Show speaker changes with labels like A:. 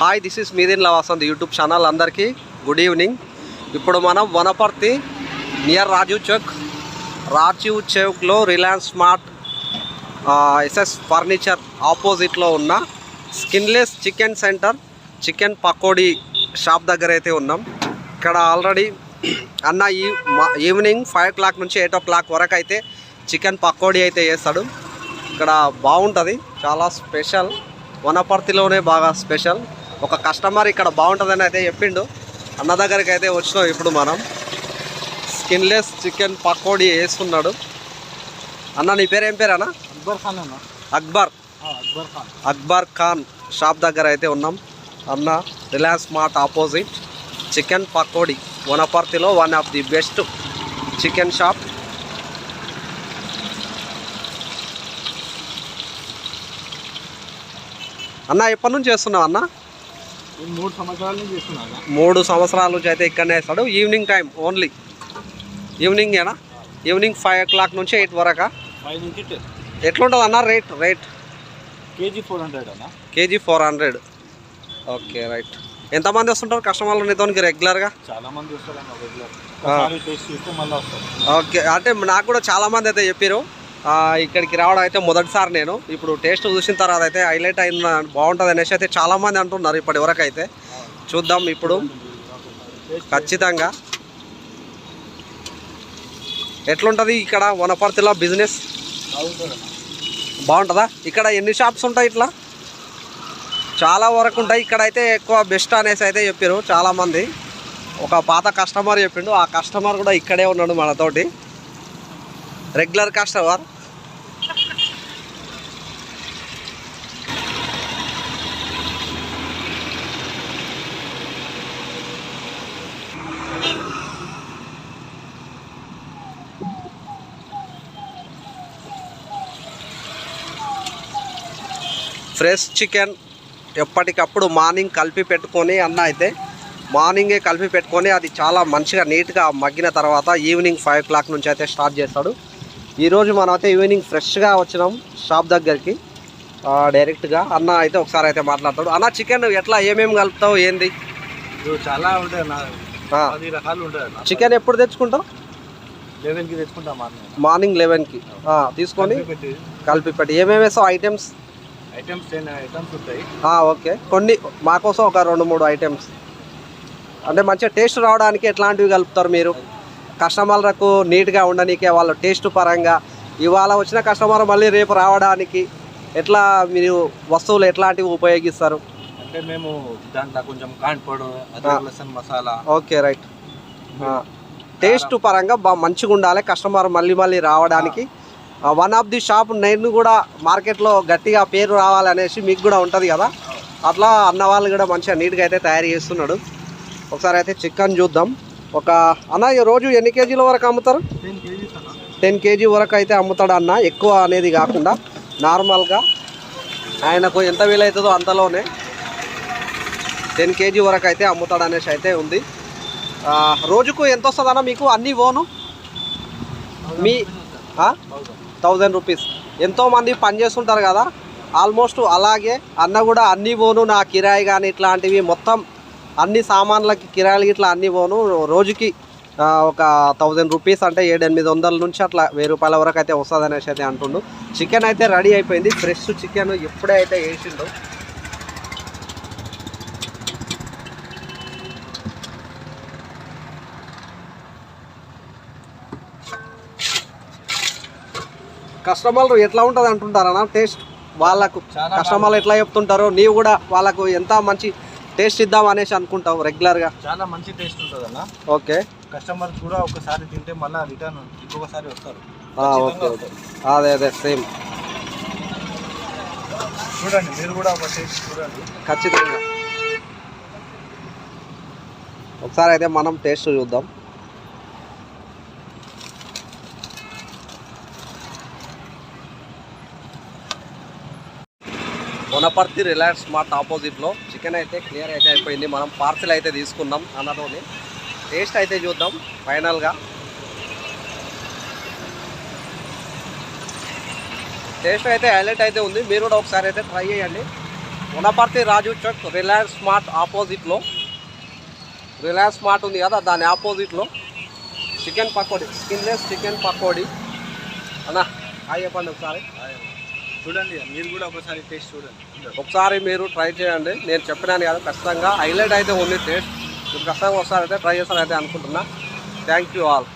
A: Hi this is మీదిన్ లవాసంద్ YouTube channel అందరికీ. గుడ్ ఈవినింగ్ ఇప్పుడు మనం వనపర్తి నియర్ రాజీవ్ చౌక్. రాజీవ్ చౌక్లో రిలయన్స్ స్మార్ట్ ఎస్ఎస్ ఫర్నిచర్ ఆపోజిట్లో ఉన్న skinless chicken centre chicken pakodi shop దగ్గర అయితే ఉన్నాం. ఇక్కడ ఆల్రెడీ అన్న ఈ ఈవినింగ్ ఫైవ్ ఓ క్లాక్ నుంచి ఎయిట్ ఓ క్లాక్ వరకు అయితే చికెన్ పకోడీ అయితే చేస్తాడు. ఇక్కడ బాగుంటుంది. చాలా స్పెషల్ వనపర్తిలోనే బాగా స్పెషల్ ఒక కస్టమర్ ఇక్కడ బాగుంటుందని అయితే చెప్పిండు. అన్న దగ్గరికి అయితే వచ్చినాం ఇప్పుడు మనం. స్కిన్లెస్ చికెన్ పకోడీ వేస్తున్నాడు అన్న నీ పేరు ఏం పేరు అన్న?
B: అక్బర్ ఖాన్ అన్న.
A: అక్బర్.
B: అక్బర్ ఖాన్.
A: అక్బర్ ఖాన్ షాప్ దగ్గర అయితే ఉన్నాం. అన్న Reliance mart opposite. Chicken pakodi. వనపర్తిలో one of the best chicken shop. అన్న ఎప్పటి నుంచి చేస్తున్నావు అన్న?
B: నేను మూడు సంవత్సరాల నుంచి చేస్తున్నాను
A: మూడు సంవత్సరాల నుంచి అయితే ఇక్కడనే వేస్తాడు ఈవినింగ్ టైం ఓన్లీ ఈవినింగేనా ఈవినింగ్ ఫైవ్ ఓ క్లాక్ నుంచి ఎయిట్ వరకా?
B: ఫైవ్ నుంచి టెన్
A: ఎట్లుంటుంది అన్న rate rate
B: KG four hundred అన్న.
A: KG four hundred okay right ఎంతమంది వస్తుంటారు కస్టమర్లు నీతోనికి రెగ్యులర్గా
B: చాలా మంది వస్తారు.
A: ఓకే అంటే నాకు కూడా చాలా మంది అయితే చెప్పారు ఇక్కడికి రావడం అయితే మొదటిసారి నేను. ఇప్పుడు టేస్ట్ చూసిన తర్వాత అయితే హైలైట్ అయిన బాగుంటుంది అనేసి అయితే చాలామంది అంటున్నారు ఇప్పటి వరకు అయితే చూద్దాం ఇప్పుడు. ఖచ్చితంగా. ఎట్లుంటుంది ఇక్కడ వనపర్తిలో బిజినెస్? బాగుంటుందా? ఇక్కడ ఎన్ని షాప్స్ ఉంటాయి ఇట్లా? చాలా వరకు ఉంటాయి. ఇక్కడ అయితే ఎక్కువ బెస్ట్ అనేసి అయితే చెప్పారు చాలామంది. ఒక పాత కస్టమర్ చెప్పిండు. ఆ కస్టమర్ కూడా ఇక్కడే ఉన్నాడు మనతోటి. రెగ్యులర్ కస్టమర్ ఫ్రెష్ చికెన్ ఎప్పటికప్పుడు మార్నింగ్ కలిపి పెట్టుకొని అన్న అయితే మార్నింగే కలిపి పెట్టుకొని అది చాలా మంచిగా నీట్గా మగ్గిన తర్వాత ఈవినింగ్ ఫైవ్ ఓ క్లాక్ నుంచి అయితే స్టార్ట్ చేస్తాడు. ఈరోజు మనం అయితే ఈవినింగ్ ఫ్రెష్గా వచ్చినాం షాప్ దగ్గరికి. డైరెక్ట్గా అన్న అయితే ఒకసారి అయితే మాట్లాడతాడు. అన్న చికెన్ ఎట్లా ఏమేమి కలుపుతావు ఏంది?
B: చాలా ఉంటాయి రకాలు ఉంటాయి
A: చికెన్ ఎప్పుడు తెచ్చుకుంటావు?
B: లెవెన్కి తెచ్చుకుంటాం అన్న
A: మార్నింగ్ లెవెన్కి. తీసుకొని
B: కలిపి పెట్టి.
A: ఏమేమి వేస్తావు ఐటమ్స్?
B: ఐటమ్స్ టెన్ ఐటమ్స్ ఉంటాయి.
A: ఓకే. కొన్ని మా కోసం ఒక రెండు మూడు ఐటమ్స్. అంటే మంచిగా టేస్ట్ రావడానికి ఎట్లాంటివి కలుపుతారు మీరు? కస్టమర్లకు నీట్గా ఉండనీకే వాళ్ళ టేస్ట్ పరంగా ఇవాళ వచ్చిన కస్టమర్ మళ్ళీ రేపు రావడానికి ఎట్లా మీరు వస్తువులు ఎట్లాంటివి ఉపయోగిస్తారు?
B: అంటే మేము దాంట్లో కొంచెం లసన్ మసాలా.
A: Okay right. టేస్ట్ పరంగా బాగా మంచిగా ఉండాలి కస్టమర్ మళ్ళీ మళ్ళీ రావడానికి. వన్ ఆఫ్ ది షాప్ నేను కూడా మార్కెట్లో గట్టిగా పేరు రావాలనేసి మీకు కూడా ఉంటుంది కదా. అట్లా అన్న వాళ్ళు కూడా మంచిగా నీట్గా అయితే తయారు చేస్తున్నాడు. ఒకసారి అయితే చికెన్ చూద్దాం. ఒక అన్న ఈ రోజు ఎన్ని కేజీల వరకు అమ్ముతారు?
B: టెన్
A: కేజీ వరకు అయితే అమ్ముతాడు అన్న. ఎక్కువ అనేది కాకుండా నార్మల్గా ఆయనకు ఎంత వీలవుతుందో అంతలోనే టెన్ కేజీ వరకు అయితే అమ్ముతాడు అనేసి అయితే ఉంది. రోజుకు ఎంత వస్తుంది అన్న మీకు? అన్నీ ఓను? మీ థౌజండ్ రూపీస్. ఎంతోమంది పని చేస్తుంటారు కదా. ఆల్మోస్ట్ అలాగే అన్న కూడా అన్ని పోను నా కిరాయి కానీ ఇట్లాంటివి మొత్తం అన్ని సామాన్లకి కిరాయిలు ఇట్లా అన్ని పోను. రోజుకి ఒక థౌజండ్ రూపీస్ అంటే ఏడు ఎనిమిది వందల నుంచి అట్లా వెయ్యి రూపాయల వరకు అయితే వస్తుంది అనేసి అయితే అంటుండు. చికెన్ అయితే రెడీ అయిపోయింది. ఫ్రెష్ చికెన్ ఇప్పుడే అయితే వేసిండు. కస్టమర్లు ఎట్లా ఉంటుంది అంటుంటారన్నా టేస్ట్. వాళ్ళకు కస్టమర్లు ఎట్లా చెప్తుంటారో నీవు కూడా వాళ్ళకు ఎంత మంచి టేస్ట్ ఇద్దాం అనేసి అనుకుంటావు రెగ్యులర్గా?
B: చాలా మంచి టేస్ట్ ఉంటుంది అన్న
A: ఓకే.
B: కస్టమర్ కూడా ఒకసారి తింటే మళ్ళీ రిటర్న్ ఇంకొకసారి వస్తారు.
A: ఆ, ఓకే
B: ఖచ్చితంగా
A: ఓకే.
B: వస్తారు.
A: అదే అదే సేమ్.
B: చూడండి మీరు కూడా ఒక టేస్ట్ చూడండి.
A: ఖచ్చితంగా. ఒకసారి అయితే మనం టేస్ట్ చూద్దాం. వనపర్తి రిలయన్స్ స్మార్ట్ ఆపోజిట్లో. చికెన్ అయితే క్లియర్ అయితే అయిపోయింది. మనం పార్సిల్ అయితే తీసుకున్నాం అన్నతోని టేస్ట్ అయితే చూద్దాం ఫైనల్గా టేస్ట్ అయితే హైలైట్ అయితే ఉంది. మీరు కూడా ఒకసారి అయితే ట్రై చేయండి. వనపర్తి రాజు చౌక్ రిలయన్స్ స్మార్ట్ ఆపోజిట్లో. రిలయన్స్ స్మార్ట్ ఉంది కదా దాని ఆపోజిట్లో. Chicken pakodi. Skinless chicken pakodi. అన్నా హాయ్ చెప్పండి ఒకసారి.
B: చూడండి మీరు కూడా ఒకసారి టేస్ట్ చూడండి.
A: ఒకసారి మీరు ట్రై చేయండి. నేను చెప్పినాను కాదు ఖచ్చితంగా హైలైట్ అయితే ఉంది టేస్ట్ మీరు ఖచ్చితంగా ఒకసారి అయితే ట్రై చేస్తానైతే అనుకుంటున్నా. Thank you all